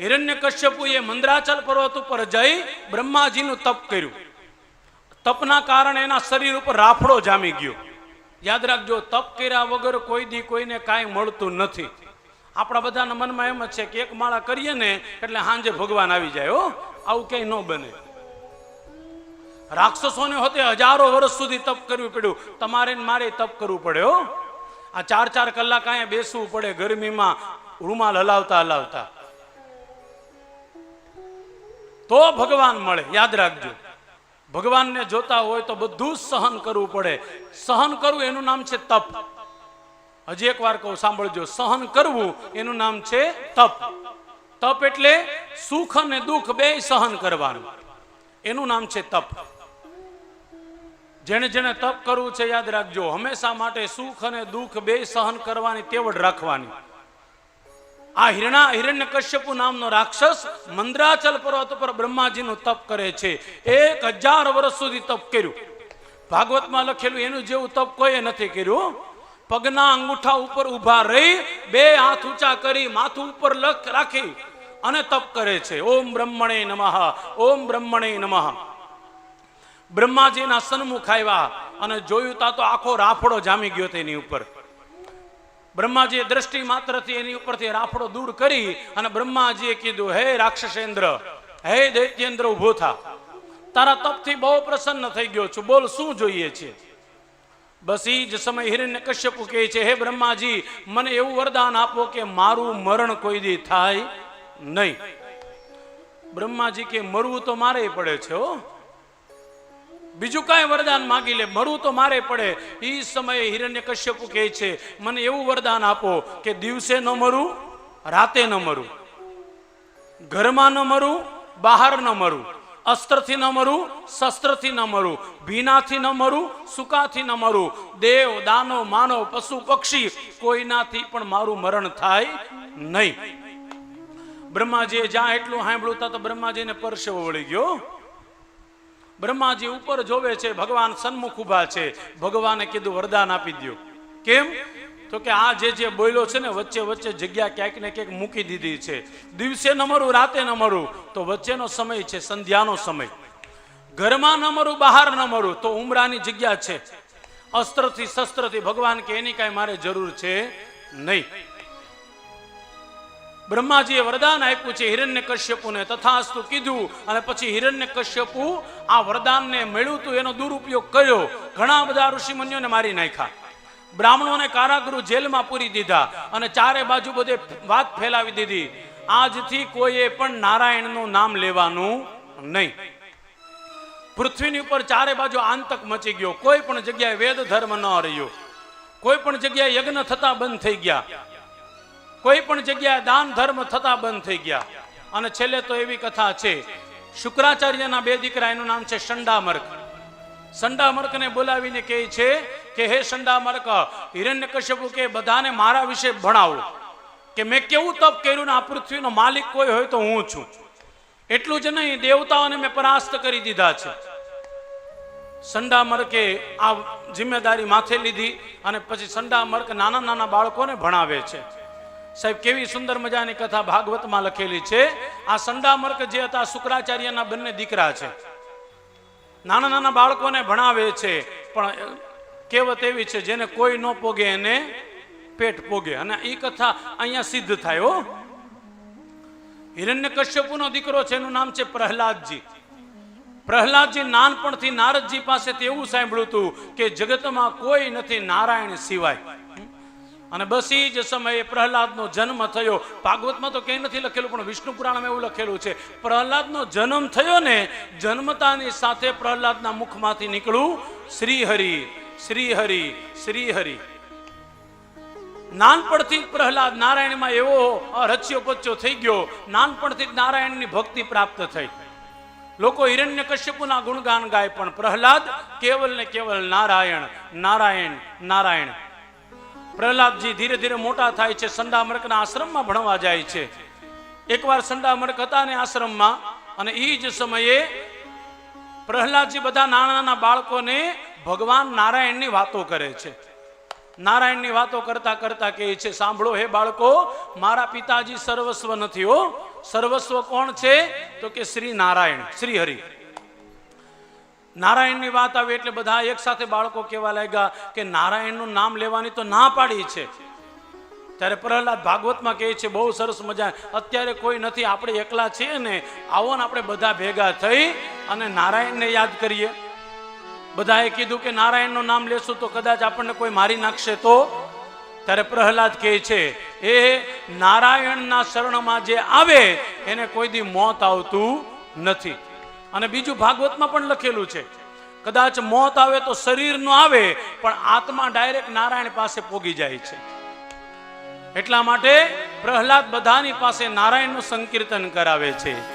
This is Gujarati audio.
હિરણ્ય કશ્યપુએ મંદરાચલ પર્વત ઉપર જઈ બ્રહ્માજીનું તપ કર્યું. તપના કારણે એના શરીર ઉપર રાફડો જામી ગયો. યાદ રાખજો, તપ કર્યા વગર કોઈ દી કોઈને કાંઈ મળતું નથી. આપણા બધાના મનમાં એમ જ છે કે એક માળા કરીએ ને એટલે સાંજે ભગવાન આવી જાય, હો. આવું ક્યાંય ન બને. રાક્ષસોને હોતે હજારો વર્ષ સુધી તપ કરવું પડ્યું. તમારે મારે તપ કરવું પડે, હો. આ ચાર ચાર કલાક અહીંયા બેસવું પડે ગરમીમાં, રૂમાલ હલાવતા હલાવતા. તો ભગવાન મળે. યાદ રાખજો. ભગવાનને જોતા હોય તો બધું સહન કરવું પડે. સહન કરવું એનું નામ છે તપ. હજી એક વાર કહું, સાંભળજો. સહન કરવું એનું નામ છે તપ. તપ એટલે સુખ અને દુઃખ બે સહન કરવાનું. એનું નામ છે તપ. જેને જેને તપ કરવું છે, યાદ રાખજો, હંમેશા માટે સુખ અને દુઃખ બે સહન કરવાની, તેવડ રાખવાની. આ હિરણા હિરણ્ય કશ્યપુ નામનો રાક્ષસ મંદ્રાચલ પર્વત પર બ્રહ્માજીનું તપ કરે છે. એક હજાર વર્ષ સુધી તપ કર્યું. ભાગવતમાં લખેલું એનું જેવું તપ કોઈએ નથી કર્યું. પગના અંગૂઠા ઉપર ઊભા રહી, બે હાથ ઊંચા કરી, માથું ઉપર લખ રાખી અને તપ કરે છે. ઓમ બ્રહ્મણે નમઃ, ઓમ બ્રહ્મણે નમઃ. બ્રહ્માજીના સન્મુખ આવ્યા અને જોયું તા તો આખો રાફડો જામી ગયો તેની ઉપર. બ્રહ્માજીએ દ્રષ્ટિ માત્રથી એની ઉપરથી રાફડો દૂર કરી અને બ્રહ્માજીએ કીધું, હે રાક્ષસેન્દ્ર, હે દૈત્યેન્દ્ર, ઊભો થા. તારા તપથી બહુ પ્રસન્ન થઈ ગયો છું. બોલ, શું જોઈએ છે? બસ એ જ સમય હિરણ્ય કશ્યપુ કહે છે, હે બ્રહ્માજી, મને એવું વરદાન આપો કે મારું મરણ કોઈ દી થાય નહીં. બ્રહ્માજી કે, મરવું તો મારે પડે છે હો. બીજું કાંઈ વરદાન માગી લે મરવું તો મારે પડે. એ સમયે હિરણ્ય કશ્યપુ કહે છે, મને એવું વરદાન આપો કે દિવસે ન મરું, રાતે ન મરું, ઘરમાં ન મરું, બહાર ન મરું, અસ્ત્રથી ન મરું, શસ્ત્રથી ન મરું, ભીનાથી ન મરું, સુકાથી ન મરું, દેવ, દાનો માનવ પશુ, પક્ષી, કોઈનાથી પણ મારું મરણ થાય નહીં. બ્રહ્માજીએ જ્યાં એટલું સાંભળ્યું તો બ્રહ્માજીને પરસેવો વળી ગયો. બ્રહ્માજી ઉપર જોવે છે, ભગવાન સન્મુખ ઊભા છે. ભગવાને કીધું, વરદાન આપી દો કેમ? તો કે આ જે જે બોલ્યો છે ને, વચ્ચે વચ્ચે જગ્યા ક્યાંક ને ક્યાંક મૂકી દીધી છે. દિવસે ન મરું, રાતે ન મરું. તો વચ્ચેનો સમય છે, સંધ્યાનો સમય. ઘરમાં ન મરું, બહાર ન મરું. તો ઉમરાની જગ્યા છે. અસ્ત્રથી શસ્ત્રથી ભગવાન કે એની કાંઈ મારે જરૂર છે નહીં. બ્રહ્માજીએ વરદાન આપ્યું છે, હિરણ્ય કશ્યપુને તથાસ્તુ કીધું. અને પછી હિરણ્ય કશ્યપુ આ વરદાનને મળ્યું હતું એનો દુરુપયોગ કર્યો. ઘણા બધા ઋષિમુનિઓને મારી નાખ્યા. બ્રાહ્મણોને કારાગૃહ જેલમાં પૂરી દીધા અને ચારે બાજુ બધે વાત ફેલાવી દીધી. આજથી કોઈએ પણ નારાયણનું નામ લેવાનું નહીં. પૃથ્વીની ઉપર ચારે બાજુ આંતક મચી ગયો. કોઈ પણ જગ્યાએ વેદ ધર્મ ન રહ્યો. કોઈ પણ જગ્યાએ યજ્ઞ થતા બંધ થઈ ગયા. કોઈ પણ જગ્યાએ દાન ધર્મ થતા બંધ થઈ ગયા. અને છેલ્લે તો એવી કથા છે, શુક્રાચાર્યના બે દીકરા એનું નામ છે સંડામર્ક. સંડામર્કને બોલાવીને કહે છે કે, હે સંડામર્ક હિરણ્ય કશ્યપુ કે બધાને મારા વિશે ભણાવો. કે મેં કેવું તપ કર્યું ને આ પૃથ્વીનો માલિક કોઈ હોય તો હું છું. એટલું જ નહીં, દેવતાઓને મેં પરાસ્ત કરી દીધા છે. સંડામર્કે આ જિમ્મેદારી માથે લીધી અને પછી સંડામર્ક નાના નાના બાળકોને ભણાવે છે. સાહેબ, કેવી સુંદર મજાની કથા ભાગવતમાં લખેલી છે. આ સંડામર્ક જે હતા શુક્રાચાર્યના બંને દીકરા છે. નાના નાના બાળકોને ભણાવે છે, પણ કહેવત એવી છે, જેને કોઈ ન પોગે, એને પેટ પોગે. અને એ કથા અહીંયા સિદ્ધ થાય, હો. હિરણ્ય કશ્યપુનો દીકરો છે, એનું નામ છે પ્રહલાદજી. પ્રહલાદજી નાનપણથી નારદજી પાસેથી એવું સાંભળ્યું હતું કે જગતમાં કોઈ નથી નારાયણ સિવાય. અને બસ એ જ સમયે પ્રહલાદનો જન્મ થયો. ભાગવતમાં તો કંઈ નથી લખેલું, પણ વિષ્ણુ પુરાણમાં એવું લખેલું છે. પ્રહલાદનો જન્મ થયો ને, જન્મતાની સાથે પ્રહલાદના મુખમાંથી નીકળ્યું શ્રીહરિ શ્રીહરિ શ્રીહરિ. નાનપણથી પ્રહલાદ નારાયણમાં એવો રચ્યો પચ્યો થઈ ગયો. નાનપણથી નારાયણની ભક્તિ પ્રાપ્ત થઈ. લોકો હિરણ્ય કશ્યપુના ગુણગાન ગાય પણ પ્રહલાદ કેવલ ને કેવલ નારાયણ નારાયણ નારાયણ. પ્રહલાદજી ધીરે ધીરે મોટા થાય છે. સંડામર્કના આશ્રમમાં ભણવા જાય છે. એકવાર સંડામર્ક હતા ને આશ્રમમાં, અને એ જ સમયે પ્રહલાદજી બધા નાના નાના બાળકોને ભગવાન નારાયણની વાતો કરે છે. નારાયણની વાતો કરતા કરતા કહે છે, સાંભળો હે બાળકો, મારા પિતાજી સર્વસ્વ નથી હો. સર્વસ્વ કોણ છે? તો કે શ્રી નારાયણ, શ્રી હરિ. નારાયણની વાત આવી એટલે બધા એક સાથે બાળકો કહેવા લાગ્યા કે નારાયણનું નામ લેવાની તો ના પાડી છે. ત્યારે પ્રહલાદ ભાગવતમાં કહે છે, બહુ સરસ મજા. અત્યારે કોઈ નથી, આપણે એકલા છીએ ને. આવો ને આપણે બધા ભેગા થઈ અને નારાયણને યાદ કરીએ. બધાએ કીધું કે, નારાયણનું નામ લેશું તો કદાચ આપણને કોઈ મારી નાખશે તો? ત્યારે પ્રહલાદ કહે છે, એ નારાયણના શરણમાં જે આવે, એને કોઈ દી મોત આવતું નથી. અને બીજું ભાગવતમાં પણ લખેલું છે, કદાચ મોત આવે તો શરીર નો આવે, પણ આત્મા ડાયરેક્ટ નારાયણ પાસે પોગી જાય છે. એટલા માટે પ્રહલાદ બધાની પાસે નારાયણનું સંકીર્તન કરાવે છે.